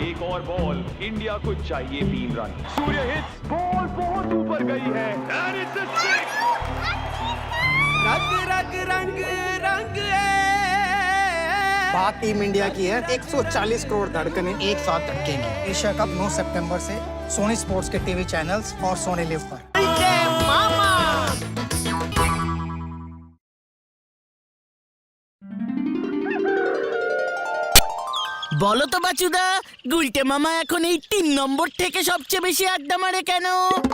एक और ball India को चाहिए तीन रन सूर्य हिट्स बॉल बहुत ऊपर गई है! रंग रंग रंग रंग। बात टीम इंडिया की है 140 करोड़ धड़कनें एक साथ धड़केंगी। एशिया कप 9 सितंबर से सोनी स्पोर्ट्स के टीवी चैनल्स और सोनी लिव पर। বলো তো বাচুদা গুলটে মামা এখন এই তিন নম্বর থেকে সবচেয়ে বেশি আড্ডা মারে কেন?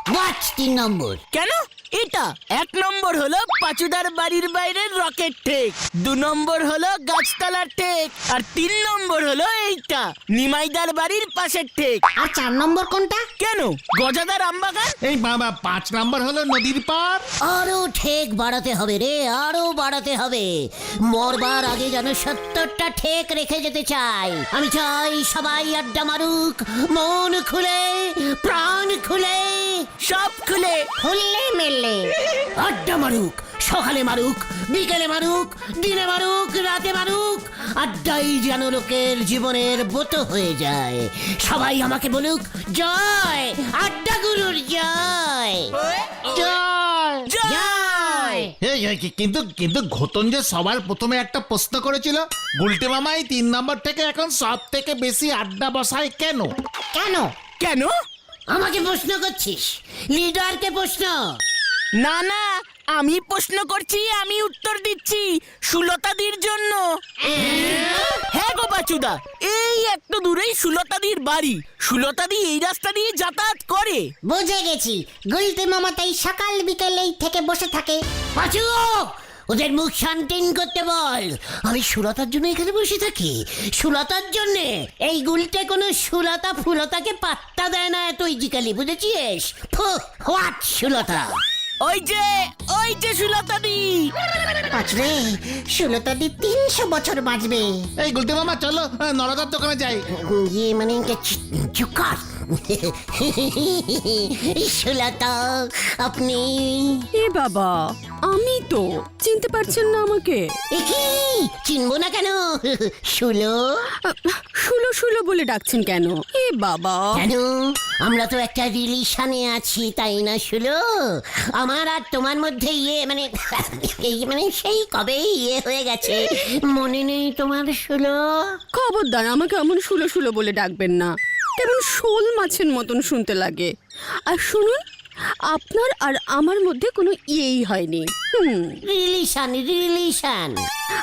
হোয়াট তিন নম্বর? কেন? এটা এক নম্বর হলো পাচুদার বাড়ির বাইরে রকেট টেক দু নম্বর হলো গাছতলার টেক আর তিন নম্বর হলো এইটা নিমাইদার বাড়ির পাশের টেক আর চার নম্বর কোনটা? কেন? গজাদার আমবাগান? এই বাবা পাঁচ নাম্বার হলো নদীর পার আরও ঠেক বাড়াতে হবে রে আরও বাড়াতে হবে। মরবার আগে যেন সত্তরটা ঠেক রেখে যেতে চাই। আমি চাই সবাই আড্ডা মারুক মন খুলে প্রাণ খুলে। সব খুলে। খুললে মেললে আড্ডা মারুক সকালে মারুক বিকেলে মারুক দিনে মারুক রাতে মারুক আড্ডাই যেন লোকের জীবনের ব্রত হয়ে যায়। সবাই আমাকে বলুক জয় আড্ডা গুরুর জয় জয় জয়। এই, এই, কি- কিন্তু কিন্তু ঘটন যে সবার প্রথমে একটা প্রশ্ন করেছিল গুলটে মামা এই তিন নম্বর থেকে এখন সব থেকে বেশি আড্ডা বসায় কেন? কেন? কেন? আমাকে প্রশ্ন করছিস? লিডারকে প্রশ্ন। না না, আমি প্রশ্ন করছি, আমি উত্তর দিচ্ছি সুলতাদির জন্য। হ্যাঁ গো বাচুদা এই একটু দূরেই সুলতাদির বাড়ি। সুলতাদি এই রাস্তা দিয়ে যাতায়াত করে। বুঝে গেছি। গুলতে মামা তাই সকাল বিকেলেই থেকে বসে থাকে। পাচু ওদের মুখ শান্তিন করতে বল। আমি সুলতার জন্য এখানে বসে থাকি। সুলতার জন্য এই গুলতে কোনো সুলতা ফুলতাকে পাত্তা দেয় না এত ইজিক্যালি বুঝেছিস? হোয়াট সুলতা? ওই যে ওই যে সুলতাদি পাঁচরে সুলতাদি তিনশো বছর বাঁচবে। এই গুলটে মামা চলো নরদার দোকানে যাই। ইয়ে মানে চুকার। সুলতা আপনি? এ বাবা আমি তো চিনতে পারছেন না আমাকে। চিনবো না কেন? শুলো। শুলো শুলো বলে ডাকছেন কেন? এ বাবা। কেন? আমরা তো একটা রিলেশনে আছি তাই না শুলো? আমার আর তোমার মধ্যে ইয়ে মানে মানে সেই কবে ইয়ে হয়ে গেছে। মনে নেই তোমার শুলো। খবরদার আমাকে এমন শুলো শুলো বলে ডাকবেন না। কেমন শোল মাছের মতন শুনতে লাগে। আর শুনুন আপনার আর আমার মধ্যে কোনো ইয়েই হয়নি। হুম। রিলেশন রিলেশন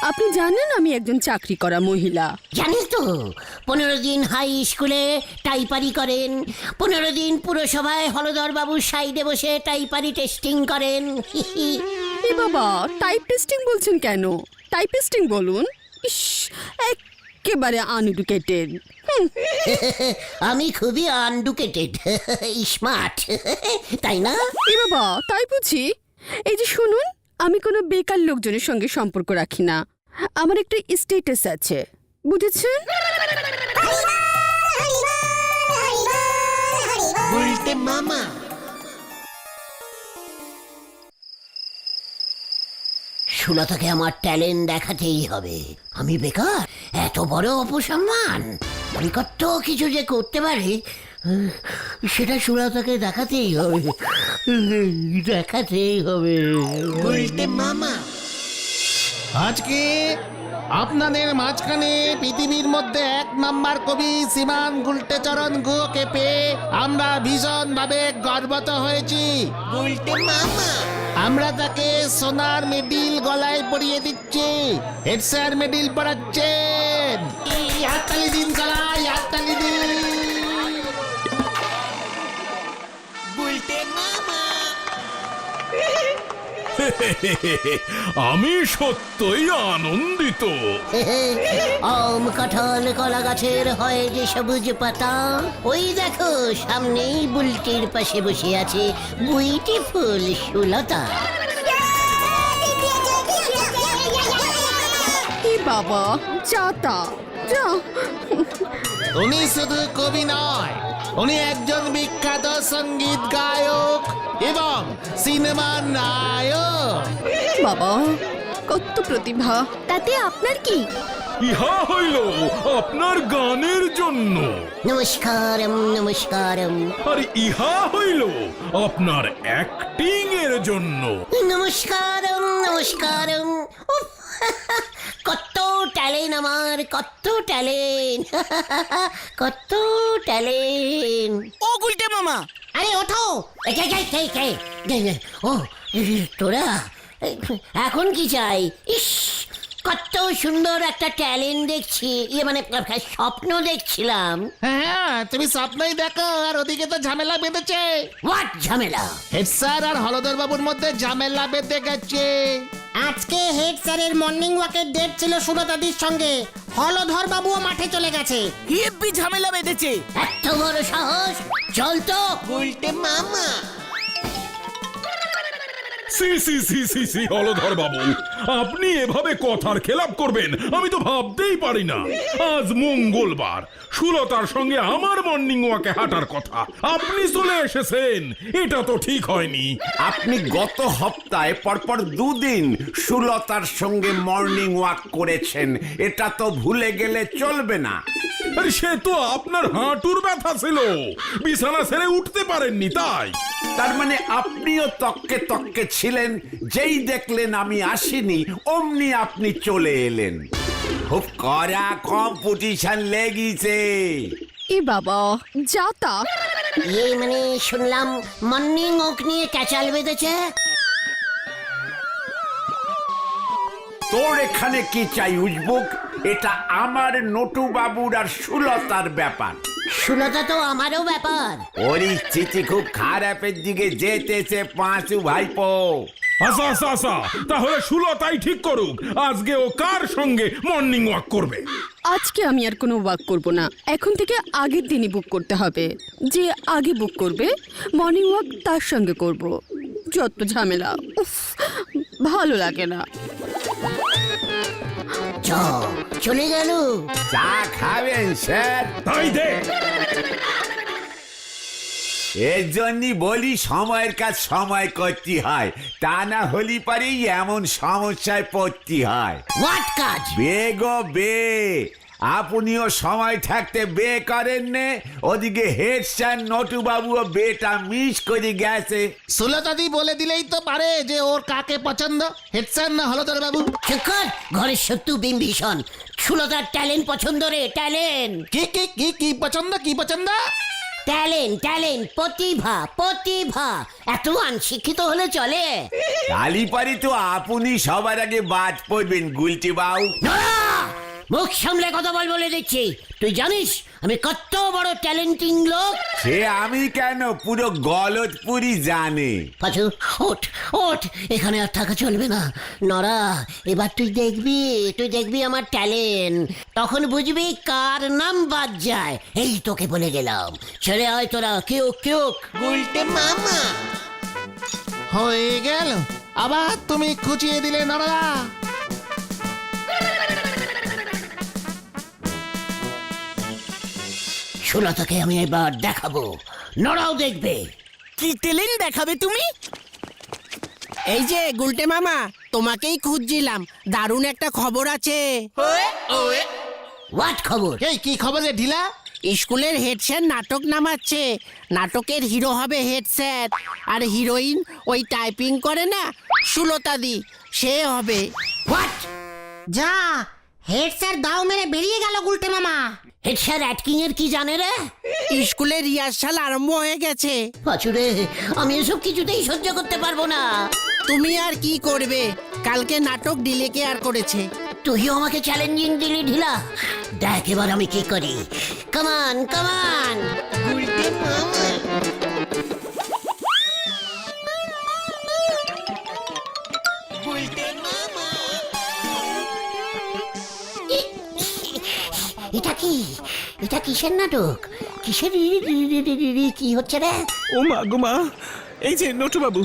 আপনি জানেন আমি একজন চাকরি করা মহিলা। জানিস তো পনেরো দিন হাই স্কুলে টাইপারি করেন পনেরো দিন পুরসভায় হলদর বাবুর সাইডে বসে টাইপারি টেস্টিং করেন। এ বাবা টাইপ টেস্টিং বলছেন কেন? টাইপ টেস্টিং বলুন? ইস একেবারে আনএডুকেটেড আমি খুবই আনডুকেটেড স্মার্ট তাই না? এ বাবা তাই বুঝি? এই যে শুনুন আমি কোনো বেকার লোকজনের সঙ্গে সম্পর্ক রাখি না। আমার একটা স্টেটাস আছে বুঝেছেন? সুলতাকে আমার ট্যালেন্ট দেখাতেই হবে। আমি বেকার এত বড় অপসম্মান। আমি কত কিছু যে করতে পারি সেটা সুলতাকে দেখাতেই হবে। দেখাতেই হবে। বলতে মামা। আজকে আপনাদের মাঝখানে পৃথিবীর মধ্যে এক নাম্বার কবি শ্রীমান গুলটে চরণ গুহকে পেয়ে আমরা ভীষণ ভাবে গর্বত হয়েছি। আমরা তাকে সোনার মেডিল গলায় পরিয়ে দিচ্ছি। হেড স্যার মেডিল পড়াচ্ছেন হাততালি দিন গলায় হাততালি দিন। আমি সত্যই আনন্দিত। আম কাঁঠাল কলা গাছের হয় যে সবুজ পাতা ওই দেখো সামনেই বুলটির পাশে বসে আছে বুইটি ফুল সুলতা। বাবা চাতা যা। উনি শুধু কবি নয় উনি একজন বিখ্যাত সংগীত গায়ক এবং সিনেমার নায়ক। বাবা কত প্রতিভা। তাতে আপনার কি? ইহা হইল আপনার গানের জন্য। নমস্কারম নমস্কারম। আর ইহা হইল আপনার অ্যাক্টিং এর জন্য। নমস্কারম নমস্কারম। উফ, কত ট্যালেন্ট আমার কত ট্যালেন্ট কত ট্যালেন্ট ও গুলটে মামা। আরে ওঠো। এই, এই, এই, এই, এই, এই, এই, ও তোরা এখন কি চাই? ইস কত সুন্দর একটা ট্যালেন্ট দেখছি। ইয়ে মানে স্বপ্ন দেখছিলাম। হ্যাঁ তুমি স্বপ্নই দেখো আর ওদিকে তো ঝামেলা বেঁধেছে। হোয়াট ঝামেলা? হেড স্যার আর হলদর বাবুর মধ্যে ঝামেলা বেঁধে গেছে। আজকে হেড স্যারের মর্নিং ওয়াকের ডেট ছিল সুরতাদির সঙ্গে। হলধর বাবুও মাঠে চলে গেছে। হিয়েব্বি ঝামেলা বেঁধেছে। এত বড় সাহস! চল তো। সি সি সি সি সি, হলধর বাবু, আপনি এভাবে কথার খেলাপ করবেন, আমি তো ভাবতেই পারি না। আজ মঙ্গলবার, সুলতার সঙ্গে আমার মর্নিং ওয়াকে হাঁটার কথা। আপনি চলে এসেছেন, এটা তো ঠিক হয়নি। আপনি গত সপ্তাহে, পরপর দুদিন সুলতার সঙ্গে মর্নিং ওয়াক করেছেন, এটা তো ভুলে গেলে চলবে না। আরে সে তো আপনার হাঁটুর ব্যথা ছিল। বিছানা ছেড়ে উঠতে পারেননি তাই। তার মানে আপনিও তককে তককে ছিলেন যেই দেখলেন আমি আসিনি অমনি আপনি চলে এলেন। খুব কড়া কম্পিটিশন লেগেছে। এ বাবা যা তা। মানে শুনলাম মর্নিং ওক নিয়ে ক্যাচাল বেঁধেছে। তোর এখানে কি চাই উজবুক? এটা আমার নটু বাবুর আর সুলতার ব্যাপার। সুলতা তো আমারও ব্যাপার। পরিস্থিতি খুব খারাপের দিকে যেতেছে পাঁচু ভাইপো। আসা আসা আসা তাহলে সুলতাই ঠিক করুক। আজকে ও কার সঙ্গে মর্নিং ওয়াক করবে? আজকে আমি আর কোনো ওয়াক করব না। এখন থেকে আগের দিনই বুক করতে হবে। যে আগে বুক করবে মর্নিং ওয়াক তার সঙ্গে করব। যত ঝামেলা উফ ভালো লাগে না। চ চলে গেল। চা খাবেন স্যার। তাই দে। এর জন্যই বলি সময়ের কাজ সময় করতে হয়। তা না হলি পারেই এমন সমস্যায় পড়তে হয়। হোয়াট কাজ? বেগো বে। আপনিও সময় থাকতে বে করেন নে। ওদিকে হেড স্যার নটু বাবুও বেটা মিস করে গেছে। সুলতাদি বলে দিলেই তো পারে যে ওর কাকে পছন্দ। হেড স্যার না হলদর বাবু? চুকার ঘরের শত্রু বিম্বিষণ সুলতার ট্যালেন্ট পছন্দ রে ট্যালেন্ট। কি কি কি কি পছন্দ কি পছন্দ? ট্যালেন্ট ট্যালেন্ট প্রতিভা প্রতিভা। এত অনশিক্ষিত হলে চলে। কালীপারি তো আপনি সবার আগে বাদ পড়বেন গুলটি বাউ নোরা! মুখ সামলে কথা বল বলে দিচ্ছি। তুই জানিস আমি কত বড় ট্যালেন্টিং লোক? সে আমি কেন? পুরো গলতপুরি জানে। পাচু ওঠ ওঠ এখানে আর থাকা চলবে না। নরা এবার তুই দেখবি তুই দেখবি আমার ট্যালেন্ট তখন বুঝবি কার নাম বাদ যায়। এই তোকে বলে গেলাম। ছেড়ে আয় তোরা কেউ কেউ গুলটে মামা। হয়ে গেল। আবার তুমি খুঁচিয়ে দিলে নড়া। সুলতাকে আমি এবার দেখাবো। নরাও দেখবে। কি টেলেন দেখাবে তুমি? এই যে গুলটে মামা তোমাকেই খুঁজছিলাম। দারুণ একটা খবর আছে। হোয়াট খবর? এই কি খবর রে ঢিলা? স্কুলের হেড স্যার নাটক নামাচ্ছে। নাটকের হিরো হবে হেড স্যার আর হিরোইন ওই টাইপিং করে না সুলতাদি। সে হবে। হোয়াট যা হেড স্যার দাও মেরে বেরিয়ে গেল গুলটে মামা। হেড স্যার অ্যাটকিং এর কি জানে রে? স্কুলের রিহার্সাল আরম্ভ হয়ে গেছে। পাচুরে আমি এসব কিছুতেই সহ্য করতে পারব না। তুমি আর কি করবে? কালকে নাটক ডিলে কেয়ার করেছে? তুইও আমাকে চ্যালেঞ্জিং দিলি ঢিলা। দেখ এবার আমি কি করি। কামান কামান কি? এটা কিসের নাটক? কিসের কি হচ্ছে রে? ও মা গো মা এই যে নটুবাবু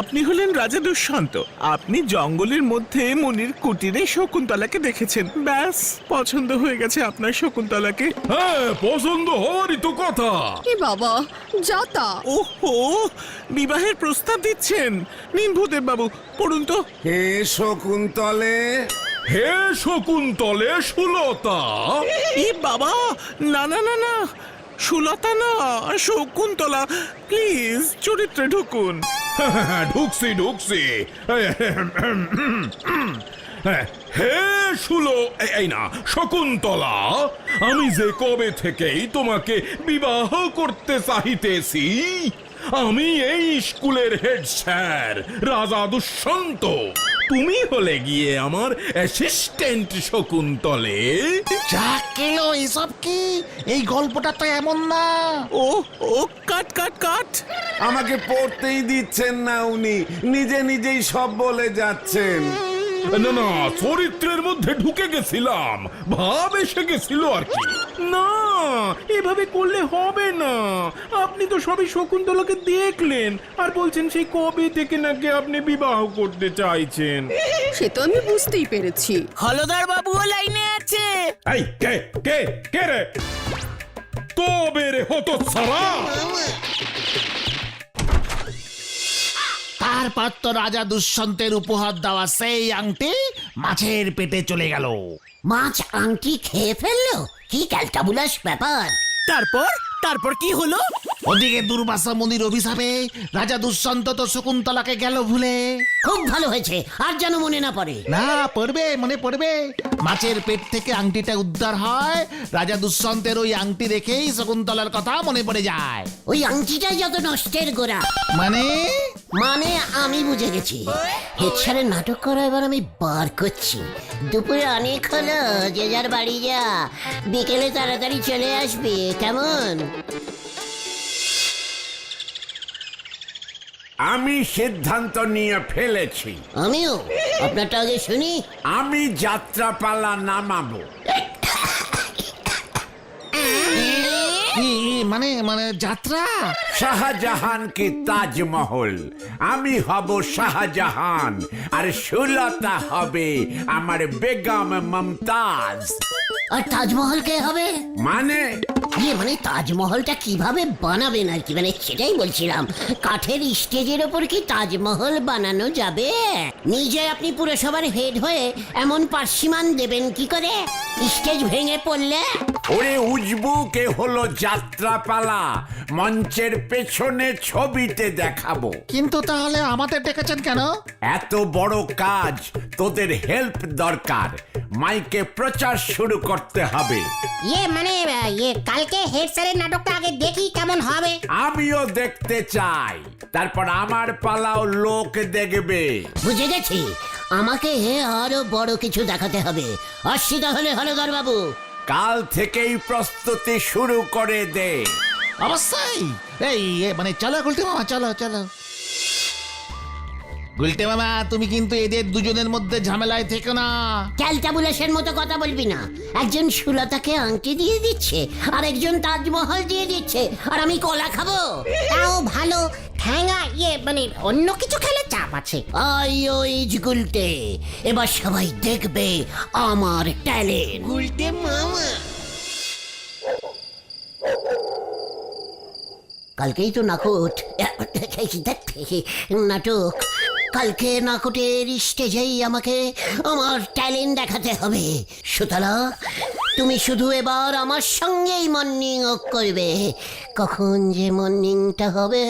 আপনি হলেন রাজা দুষ্যন্ত। আপনি জঙ্গলের মধ্যে মনির কুটিরে শকুন্তলাকে দেখেছেন। ব্যাস পছন্দ হয়ে গেছে আপনার শকুন্তলাকে। হ্যাঁ পছন্দ হওয়ারই তো কথা। এ বাবা যা তা। ওহো বিবাহের প্রস্তাব দিচ্ছেন। নিন ভূদেব বাবু পড়ুন তো। হে শকুন্তলে হে শকুন্তলে সুলতা। এ বাবা না না না না সুলতা না শকুন্তলা প্লিজ চরিত্রে ঢুকুন। ঢুকছি ঢুকছি। হে শুলো এই- এই না শকুন্তলা আমি যে কবে থেকেই তোমাকে বিবাহ করতে চাহিতেছি আমি এই স্কুলের হেড স্যার রাজা দুষ্যন্ত। তুমি হলে গিয়ে আমার অ্যাসিস্ট্যান্ট শকুন্তলে। যা কেলো এসব কি? এই গল্পটা তো এমন না। ও ও কাট কাট কাট। আমাকে পড়তেই দিচ্ছেন না উনি। নিজে নিজেই সব বলে যাচ্ছেন। না না চরিত্রের মধ্যে ঢুকে গেছিলাম। ভাব এসে গেছিল আর কি। না এভাবে করলে হবে না। আপনি তো সবই শকুন্তলাকে দেখলেন আর বলছেন সেই কবে থেকে নাকি আপনি বিবাহ করতে চাইছেন। সে তো আমি বুঝতেই পেরেছি। হলদর বাবুও লাইনে আছে। এই কে কে কে রে? তবে রে হতো সারা তারপর তো রাজা দুষ্যন্তের উপহার দেওয়া সেই আংটি মাছের পেটে চলে গেল। মাছ আংটি খেয়ে ফেলল? কি ক্যালটাবুলাস ব্যাপার? তারপর? তারপর কি হলো? ওদিকে দুর্বাসা মুনির অভিশাপে রাজা দুষ্যন্ত তো শকুন্তলাকে গেল ভুলে। খুব ভালো হয়েছে আর যেন মনে না পড়ে। না পড়বে মনে পড়বে। মাছের পেট থেকে আংটিটা উদ্ধার হয়। রাজা দুষ্যন্তের ওই আংটি দেখেই শকুন্তলার কথা মনে পড়ে যায়। ওই আংটিটাই যত নষ্টের গোড়া। মানে? মানে আমি বুঝে গেছি। স্যারের নাটক করা এবার আমি বার করছি। দুপুরে অনেক হলো যে যার বাড়ি যা। বিকেলে তাড়াতাড়ি চলে আসবে কেমন? আমি সিদ্ধান্ত নিয়ে ফেলেছি। আমিও। আপনারটা আগে শুনি। আমি যাত্রাপালা নামাবো। মানে মানে যাত্রা? শাহজাহান কি তাজমহল? আমি হব শাহজাহান আর সুলতা হবে আমার বেগম মমতাজ। আর তাজমহল কে হবে? মানে? ইয়ে মানে তাজমহলটা কীভাবে বানাবেন আর কি? মানে সেটাই বলছিলাম। কাঠের স্টেজের ওপর কি তাজমহল বানানো যাবে? নিজে আপনি পুরসভার হেড হয়ে এমন পার্সিমান দেবেন কি করে? স্টেজ ভেঙে পড়লে? ওরে উজবুকে হলো যাত্রাপালা? মঞ্চের পেছনে ছবিতে দেখাবো। কিন্তু তাহলে আমাদের ডেকেছেন কেন? এত বড় কাজ তোদের হেল্প দরকার। মাইকে প্রচার শুরু করতে হবে। ইয়ে মানে ইয়ে কালকে হেড স্যারের নাটকটা আগে দেখি কেমন হবে। আমিও দেখতে চাই। তারপর আমার পালাও লোক দেখবে। বুঝে গেছি। আমাকে হে আরও বড় কিছু দেখাতে হবে। আসছি তাহলে হলদর বাবু। কাল থেকেই প্রস্তুতি শুরু করে দে। অবশ্যই। এই এ, মানে চলো গুলটে মামা চলো চলো। গুলটে মামা তুমি কিন্তু এদের দুজনের মধ্যে ঝামেলায় থেকো না। মতো কথা বলবি না। একজন সুলতাকে আংটি দিয়ে দিচ্ছে আর একজন তাজমহল দিয়ে দিচ্ছে আর আমি কলা খাব। তাও ভালো ঠ্যাঙ্গা ইয়ে মানে অন্য কিছু খেলে চাপ আছে। আই ওইজ গুলটে। এবার সবাই দেখবে আমার ট্যালেন্ট। গুলটে মামা। কালকেই তো নাকট। নাটক। কালকে নাকটের স্টেজেই আমাকে আমার ট্যালেন্ট দেখাতে হবে। সুতলা তুমি শুধু এবার আমার সঙ্গেই মর্নিং ওক করবে। কখন যে মর্নিংটা হবে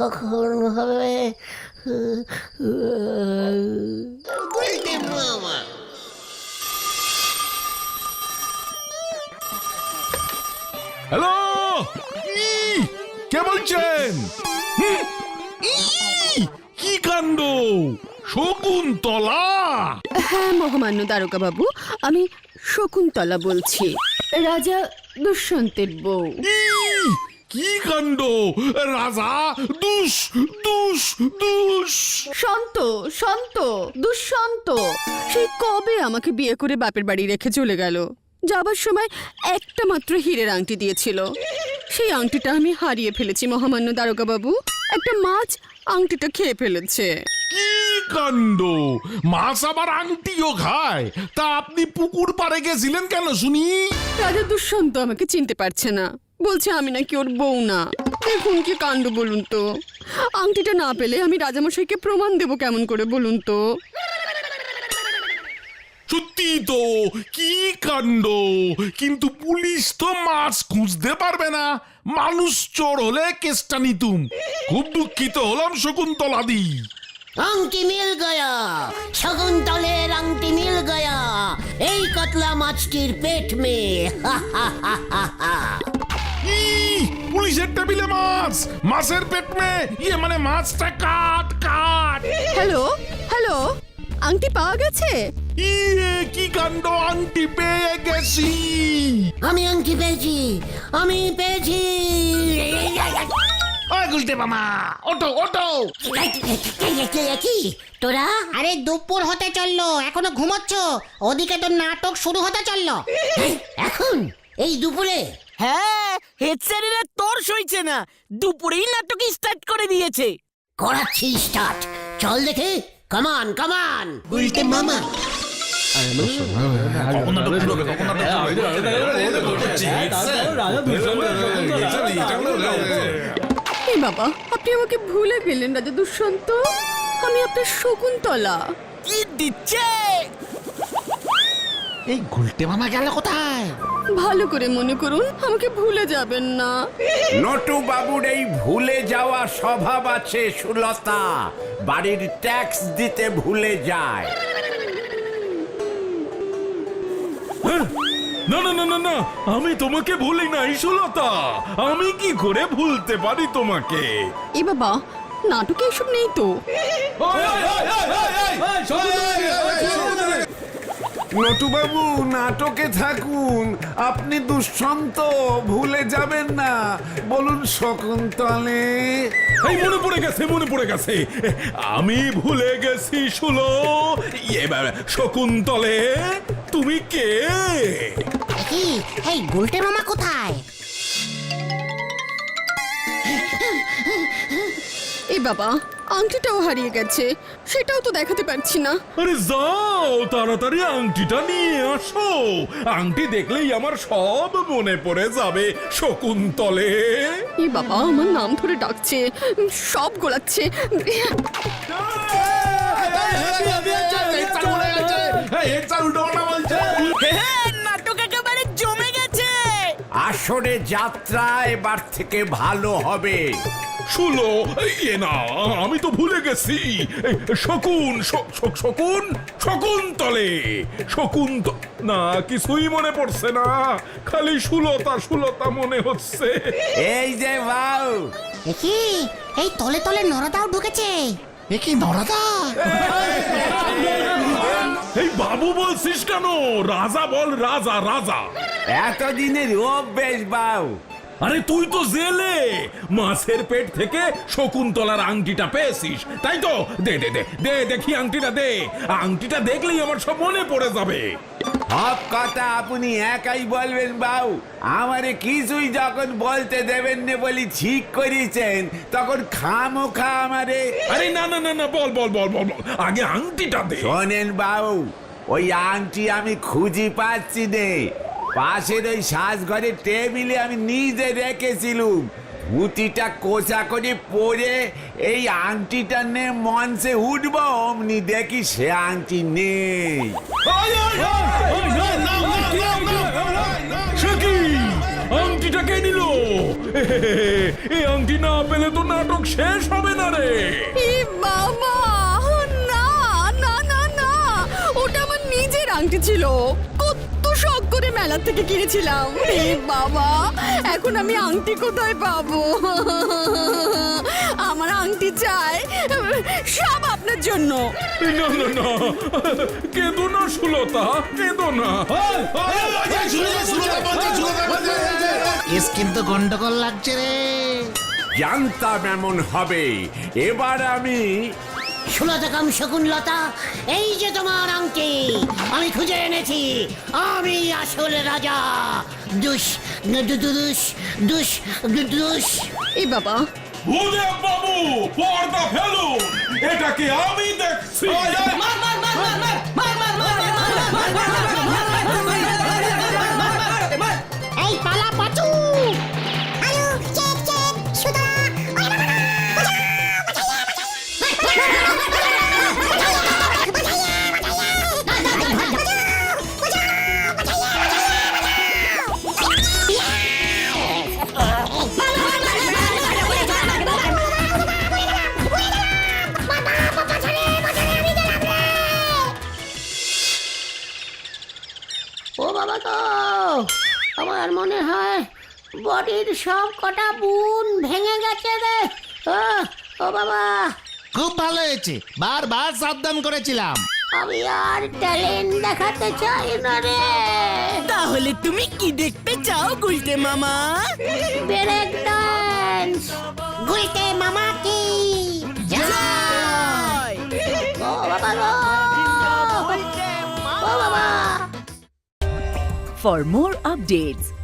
কখন হবে হ্যালো কে বলছেন? কি কাণ্ড? শকুন্তলা? হ্যাঁ মহামান্য দ্বারকা বাবু আমি শকুন্তলা বলছি। রাজা দুষ্যন্তের বউ। কি কাণ্ড? রাজা দুষ দুষ দুষ। শান্ত শান্ত দুঃশান্ত সেই কবে আমাকে বিয়ে করে বাপের বাড়ি রেখে চলে গেল? যাবার সময় একটা মাত্র হীরের আংটি দিয়েছিল। সেই আংটিটা আমি হারিয়ে ফেলেছি মহামান্য দ্বারকা বাবু একটা মাছ আংটিটা খেয়ে ফেলেছে। কি কাণ্ড? মাছ আবার আংটিও খায়? তা আপনি পুকুর পাড়ে গেছিলেন কেন শুনি? রাজা দুষ্যন্ত আমাকে চিনতে পারছে না। বলছে আমি নাকি ওর বউ না। দেখুন কি কাণ্ড বলুন তো? আংটিটা না পেলে আমি রাজামশাইকে প্রমাণ দেবো কেমন করে বলুন তো? সত্যি তো কি কাণ্ড? কিন্তু পুলিশ তো মাছ খুঁজতে পারবে না। মানুষ চোর হলে কেসটা নিতুম। খুব দুঃখিত হলাম শকুন্তলাদি। আংটি মিল গয়া শকুন্তলের আংটি মিল গয়া এই কাতলা মাছটির পেট মে পুলিশের টেবিলে মাছ মাছের পেট মে ইয়ে মানে মাছটা কাট কাট। হ্যালো হ্যালো আংটি পাওয়া গেছে? ইয়ে কি কাণ্ড আংটি পেয়ে গেছি। আমি আংটি পেয়েছি আমি পেয়েছি। ওই গুলটে মামা ওটো ওটো কি তোরা? আরে দুপুর হতে চলল এখনও ঘুমোচ্ছ? ওদিকে তো নাটক শুরু হতে চলল। এখন এই দুপুরে। হ্যাঁ হেড স্যারেরা তোর সইছে না দুপুরেই নাটক স্টার্ট করে দিয়েছে। করাচ্ছি স্টার্ট চল দেখে। কামান কামান উল্টে মামা এই বাবা আপনি আমাকে ভুলে গেলেন রাজা দুষ্যন্ত। আমি আপনার শকুন্তলা। কি দিচ্ছে এই গুলটে মামা গেল কোথায়? ভালো করে মনে করুন আমাকে ভুলে যাবেন না। নটু বাবুর এই ভুলে যাওয়া স্বভাব আছে সুলতা। বাড়ির ট্যাক্স দিতে ভুলে যায়। না না না না না আমি তোমাকে ভুলি নাই সুলতা। আমি কি করে ভুলতে পারি তোমাকে? এ বাবা নাটকে এসব নেই তো। নটুবাবু নাটকে থাকুন। আপনি দুঃসন্ত ভুলে যাবেন না। বলুন শকুন্তলে। এই মনে পড়ে গেছে মনে পড়ে গেছে। আমি ভুলে গেছি শুলো এবার শকুন্তলে তুমি কে? কি এই গুলটে মামা কোথায় এই বাবা আংটিটাও হারিয়ে গেছে সেটাও তো দেখাতে পারছি না আরে যাও তাড়াতাড়ি আংটিটা নিয়ে আসো আংটি দেখলেই আমার সব মনে পড়ে যাবে শকুন্তলে এই বাবা আমার নাম ধরে ডাকছে সব গোলাচ্ছে হ্যাঁ নাটক একেবারে জমে গেছে আসরে যাত্রা এবার থেকে ভালো হবে। শুলো এ না আমি তো ভুলে গেছি। শকুন শ- শ- শকুন শকুন্তলে শকুন না কিছুই মনে পড়ছে না। খালি সুলতা সুলতা মনে হচ্ছে। এই যে বাউ। কি এই তলে তলে নরদাও ঢুকেছে। এ কি নরাদা এই বাবু বলছিস কেন? রাজা বল রাজা রাজা। এতদিনের অভ্যেস বাউ। আরে তুই তো জেলে। মাছের পেট থেকে শকুন্তলার আংটিটা পেয়েছিস। তাই তো? দে দে দে দে দেখি আংটিটা দে। আংটিটা দেখলেই আমার সব মনে পড়ে যাবে। সব কথা আপনি একাই বলবেন বাউ আমারে কিছুই যখন বলতে দেবেন না বলি ঠিক করেছেন তখন খামো খা আমারে। আরে না না না না বল বল বল বল বল। আগে আংটিটা দে। শোনেন বাবু ওই আংটি আমি খুঁজি পাচ্ছি নে। পাশের ওই সাজঘরের টেবিলে আমি নিজে রেখেছিলুম। ধুতিটা কোচা করে পরে এই আংটিটা নে মঞ্চে উঠবো অমনি দেখি সে আংটি নেই। আংটিটা কে নিল? এই আংটি না পেলে তো নাটক শেষ হবে না রে। বাবা না না না না ওটা আমার নিজের আংটি ছিল। করে মেলা থেকে কিনেছিলাম। এ বাবা এখন আমি আংটি কোথায় পাবো? আমার আংটি চাই সব আপনার জন্য। এই না না না কেঁদো না সুলতা কেঁদো না। কেস কিন্তু গন্ডগোল লাগছে রে। জানতাম এমন হবে। এবার আমি সুলতা কাম শকুনলতা এই যে তোমার আংটি আমি খুঁজে এনেছি আমি আসল রাজা দুষ দু- দু- দুষ দুষ দু- এই বাবা ভূদেব বাবু পর্দা ফেলুন এটাকে আমি দেখছি এই পালা পাচু আলু বডির সব কটা বুন ভেঙে গেছে রে। ও ও বাবা। খুব ভালো হয়েছে। বারবার সাবধান করেছিলাম। আমি আর ট্যালেন্ট দেখাতে চাই না রে। তাহলে তুমি কি দেখতে চাও গুলটে মামা? ব্রেক ডান্স গুলতে মামা কি? ও বাবা গো। ও বাবা। For more updates,